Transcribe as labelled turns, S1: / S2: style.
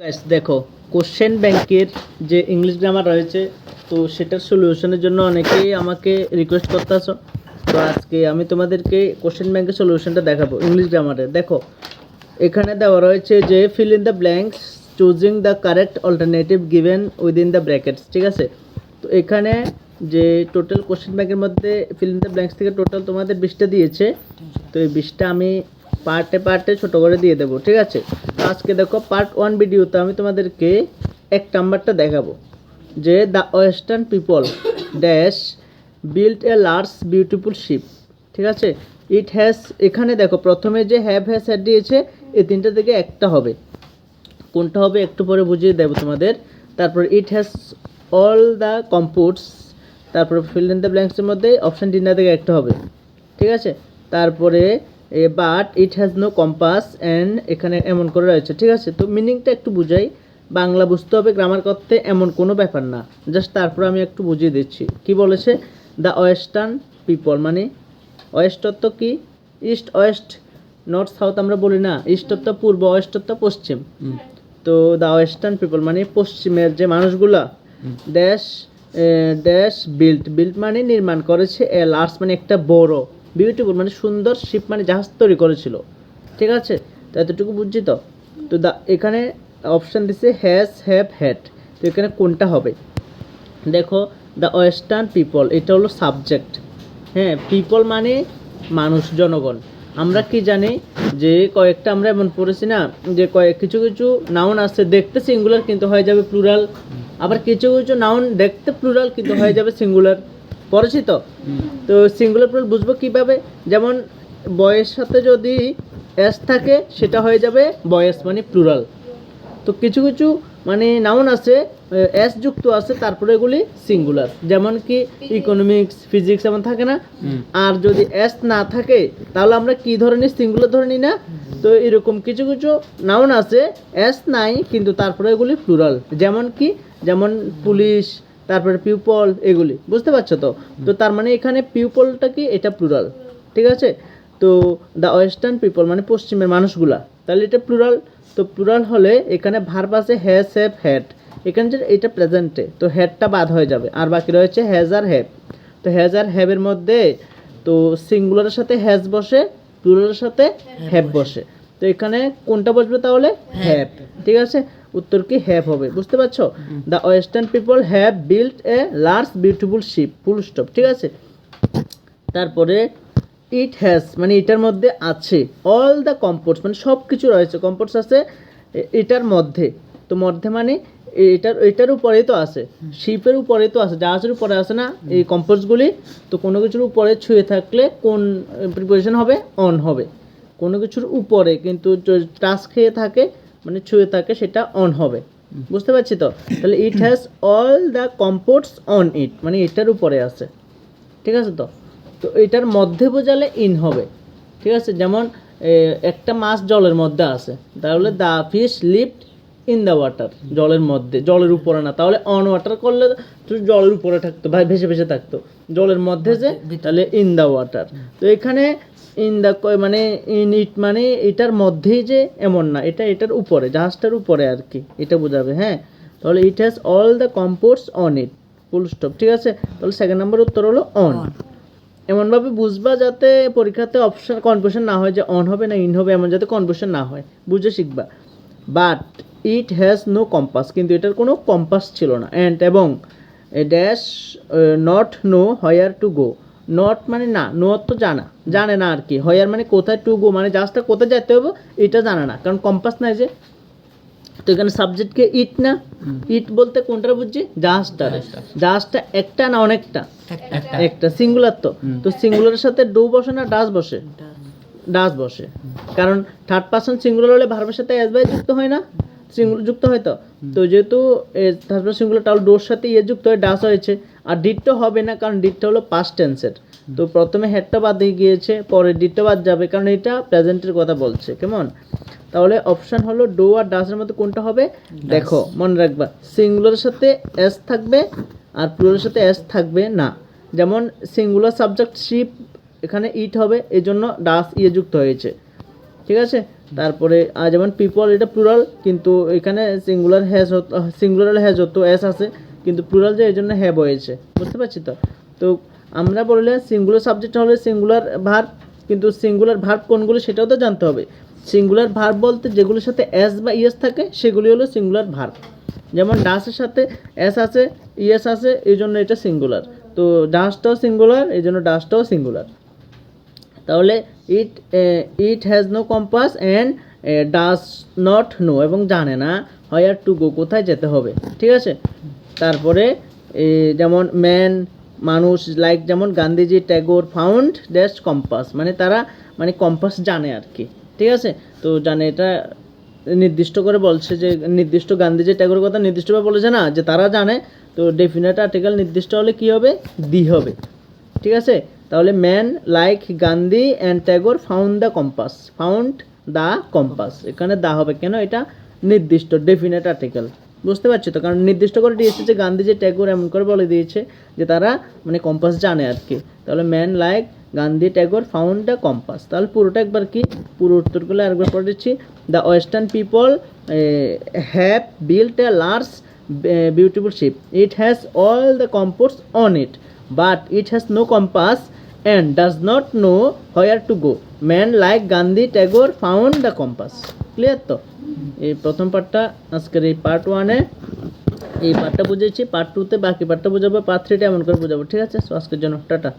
S1: Guys, দেখো question ব্যাংকের যে ইংলিশ গ্রামার রয়েছে তো সেটার সলিউশনের জন্য অনেকেই আমাকে রিকোয়েস্ট করতেছো। তো আজকে আমি তোমাদেরকে কোশ্চেন ব্যাংকের সলিউশনটা দেখাবো ইংলিশ গ্রামারে দেখো এখানে দেওয়া রয়েছে যে fill in the blanks choosing the correct alternative given within the brackets ঠিক আছে? তো এখানে যে টোটাল কোশ্চেন ব্যাংকের মধ্যে ফিল ইন দ্য ব্ল্যাঙ্কস থেকে টোটাল তোমাদের বিশটা দিয়েছে তো এই বিশটা আমি পার্টে পার্টে ছোট করে দিয়ে দেবো ঠিক আছে? আজকে দেখো পার্ট ওয়ান ভিডিওতে আমি তোমাদেরকে এক নাম্বারটা দেখাবো। যে the western people dash build a large beautiful ship ঠিক আছে? ইট হ্যাজ এখানে দেখো প্রথমে যে হ্যাভ হ্যাজ হ্যাড দিয়েছে, এই তিনটা থেকে একটা হবে। কোনটা হবে একটু পরে বুঝিয়ে দেবো তোমাদের। তারপর it has all the comforts তারপরে ফিল ইন দ্য ব্ল্যাঙ্কসের মধ্যে অপশান তিনটা থেকে একটা হবে, ঠিক আছে? তারপরে but it has no compass and এখানে এমন করে রয়েছে ঠিক আছে? তো মিনিংটা একটু বুঝাই। বাংলা বুঝতে হবে গ্রামার করতে এমন কোনো ব্যাপার না। জাস্ট তারপর আমি একটু বুঝিয়ে দিচ্ছি। কি বলেছে? দ্য ওয়েস্টার্ন পিপল মানে ওয়েস্ট অর্থ কি? ইস্ট ওয়েস্ট নর্থ সাউথ আমরা বলি না। ইস্ট অর্থ পূর্ব ওয়েস্ট অর্থ পশ্চিম। তো দ্য ওয়েস্টার্ন পিপল মানে পশ্চিমের যে মানুষগুলা। ড্যাশ ড্যাশ বিল্ট বিল্ট মানে নির্মাণ করেছে এ লার্জ মানে একটা বড়। বিউটিফুল মানে সুন্দর শিপ মানে জাহাজ তৈরি করেছিল। ঠিক আছে? তো এতটুকু বুঝছি তো? তো দা, এখানে অপশান দিছে হ্যাজ হ্যাভ হ্যাড তো এখানে কোনটা হবে? দেখো দ্য ওয়েস্টার্ন পিপল এটা হলো সাবজেক্ট হ্যাঁ পিপল মানে মানুষ, জনগণ। আমরা কি জানি যে কয়েকটা আমরা এমন পড়েছি না, যে কয়েক, কিছু কিছু নাউন আছে, দেখতে সিঙ্গুলার কিন্তু হয়ে যাবে প্লুরাল আবার কিছু কিছু নাউন দেখতে প্লুরাল কিন্তু হয়ে যাবে সিঙ্গুলার পড়েছি তো। তো সিঙ্গুলার প্লুরাল বুঝব কীভাবে? যেমন বয়ের সাথে যদি এস থাকে সেটা হয়ে যাবে বয়েস মানে প্লুরাল তো কিছু কিছু মানে নাউন আছে এস যুক্ত আছে তারপরে এগুলি সিঙ্গুলার যেমন কি ইকোনমিক্স ফিজিক্স এমন থাকে না? আর যদি এস না থাকে তাহলে আমরা কি ধরনের নিই সিঙ্গুলার ধরে নিই না? তো এরকম কিছু কিছু নাউন আছে এস নাই কিন্তু তারপরে এগুলি প্লুরাল যেমন কি? যেমন পুলিশ তারপরে পিউপল এগুলি বুঝতে পারছ তো? তো তার মানে এখানে পিউপলটা কি? এটা প্লুরাল ঠিক আছে? তো দ্য ওয়েস্টার্ন পিপল মানে পশ্চিমের মানুষগুলা তাহলে এটা প্লুরাল তো প্লুরাল হলে এখানে ভার্ব আছে হ্যাজ হ্যাভ হ্যাড এখানে যে এটা প্রেজেন্টে তো হ্যাডটা বাদ হয়ে যাবে আর বাকি রয়েছে হ্যাজ আর হ্যাভ তো হ্যাজ আর হ্যাভের মধ্যে তো সিঙ্গুলারের সাথে হ্যাজ বসে প্লুরালের সাথে হ্যাভ বসে। তো এখানে কোনটা বসবে তাহলে? হ্যাভ ঠিক আছে? উত্তর কি হ্যাভ হবে, বুঝতে পারছ? The western people have build a large beautiful ship full stop ঠিক আছে? তারপরে ইট হ্যাজ মানে এটার মধ্যে আছে অল দ্য কম্পোর্টস মানে সব কিছু রয়েছে কম্পোর্টস আছে, এটার মধ্যে, তো মধ্যে মানে এটার এটার উপরেই তো আছে শিপের উপরেই তো আছে, জাহাজের উপরে আছে না, এই কম্পোস্টগুলি তো কোনো কিছুর উপরে ছুঁয়ে থাকলে কোন প্রিপারেশন হবে? অন হবে, কোনো কিছুর উপরে, কিন্তু টাচ খেয়ে থাকে মানে ছুঁয়ে থাকে সেটা অন হবে। বুঝতে পারছি তো? তাহলে it has all the comforts on it মানে এটার উপরে আছে। ঠিক আছে তো? তো এটার মধ্যে বোঝালে ইন হবে। ঠিক আছে? যেমন একটা মাছ জলের মধ্যে আছে। তাহলে the fish lift in the water জলের মধ্যে জলের উপরে না। তাহলে অন ওয়াটার করলে তো জলের উপরে থাকতো ভাই ভেসে ভেসে থাকতো। জলের মধ্যে যে তাহলে ইন দ্য ওয়াটার তো এখানে ইন দ্য মানে ইন ইট মানে এটার মধ্যেই যে এমন না এটা এটার উপরে জাহাজটার উপরে আর কি এটা বোঝাবে হ্যাঁ? তাহলে it has all the comforts on it full stop ঠিক আছে? তাহলে সেকেন্ড নাম্বার উত্তর হলো অন এমনভাবে বুঝবা যাতে পরীক্ষাতে অপশন কনফিউশন না হয় যে অন হবে না ইন হবে এমন যাতে কনফিউশন না হয় বুঝে শিখবা। But it has no compass কিন্তু এটার কোনো কম্পাস ছিল না অ্যান্ড এবং dash not know where to go not মানে না নো তো জানা জানে না আর কি। হয়ার মানে কোথায় টু গো মানে জাস্টটা কোথায় যেতে হবে এটা জানে না। কারণ কম্পাস নাই যে। তো এখানে সাবজেক্টকে ইট না ইট বলতে কোনটা বুঝছি? জাহাজটা জাহাজটা একটা না অনেকটা? একটা। সিঙ্গুলার তো। তো সিঙ্গুলারের সাথে ডু বসে না ডাস বসে? ডাস বসে। কারণ থার্ড পার্সন সিঙ্গুলার হলে ভার্বের সাথে এস বাই যুক্ত হয় না। যুক্ত হয় তো। তো যেহেতু থার্ড সিঙ্গুলার তাহলে ডোর সাথে ইয়ে যুক্ত হয়ে ডাস হয়েছে। আর ডিটটা হবে না কারণ ডিটটা হলো পাস্ট টেন্সের তো প্রথমে হেডটা বাদ দিয়ে গিয়েছে পরে ডিটটা বাদ যাবে কারণ এটা প্রেজেন্টের কথা বলছে। কেমন? তাহলে অপশন হলো ডো আর ডাসের মধ্যে কোনটা হবে? দেখো মনে রাখবা সিঙ্গুলারের সাথে এস থাকবে আর প্লুরালের সাথে এস থাকবে না। যেমন সিঙ্গুলার সাবজেক্ট শিপ এখানে ইট হবে এই জন্য ডাস ইয়ে যুক্ত হয়েছে। ঠিক আছে? তারপরে যেমন পিপল এটা প্লুরাল কিন্তু এখানে সিঙ্গুলার হ্যাজ হতো সিঙ্গুলার হ্যাজ হতো এস আছে, কিন্তু প্লুরাল যে এই জন্য হ্যাভ হয়েছে। বুঝতে পারছি তো? তো আমরা বললে সিঙ্গুলার সাবজেক্ট হলে সিঙ্গুলার ভার্ব কিন্তু সিঙ্গুলার ভার্ব কোনগুলো সেটাও তো জানতে হবে। সিঙ্গুলার ভার্ব বলতে যেগুলোর সাথে এস বা ইএস থাকে, সেগুলি হলো সিঙ্গুলার ভার্ব যেমন ডাসের সাথে এস আছে ইএস আছে, এই জন্য এটা সিঙ্গুলার তো ডাসটাও সিঙ্গুলার এই জন্য ডাসটাও সিঙ্গুলার তাহলে it it has no compass and does not know এবং জানে না হায়ার টু গো কোথায় যেতে হবে, ঠিক আছে? তারপরে যেমন ম্যান মানুষ লাইক যেমন Gandhiji, Tagore found dash compass মানে তারা মানে কম্পাস জানে আর কি, ঠিক আছে? তো জানে এটা নির্দিষ্ট করে বলছে যে, নির্দিষ্ট গান্ধীজি, ট্যাগোর কথা নির্দিষ্টভাবে বলেছে না, যে তারা জানে, তো ডেফিনেট আর্টিকেল নির্দিষ্ট হলে কি হবে? দি হবে, ঠিক আছে? তাহলে man like Gandhi and Tagore found the compass found the compass এখানে দা হবে কেন? এটা নির্দিষ্ট ডেফিনেট আর্টিকেল বুঝতে পারছ তো? কারণ নির্দিষ্ট করে দিয়েছে যে গান্ধীজি ট্যাগোর এমন করে বলে দিয়েছে যে তারা মানে কম্পাস জানে আর কি। তাহলে man like Gandhi Tagore found the compass তাহলে পুরোটা একবার কি? পুরো উত্তরগুলো আরেকবার পড়ে দিচ্ছি। The western people have built a large beautiful ship it has all the comforts on it but it has no compass and does not know where to go. Man like Gandhi, Tagore found the compass. Clear তো এই প্রথম পার্টটা আজকের এই part ওয়ানে এই পার্টটা বুঝেছি পার্ট টুতে বাকি পার্টটা বোঝাবো পার্ট থ্রিটা এমন করে বোঝাবো, ঠিক আছে আজকের জন্য টাটা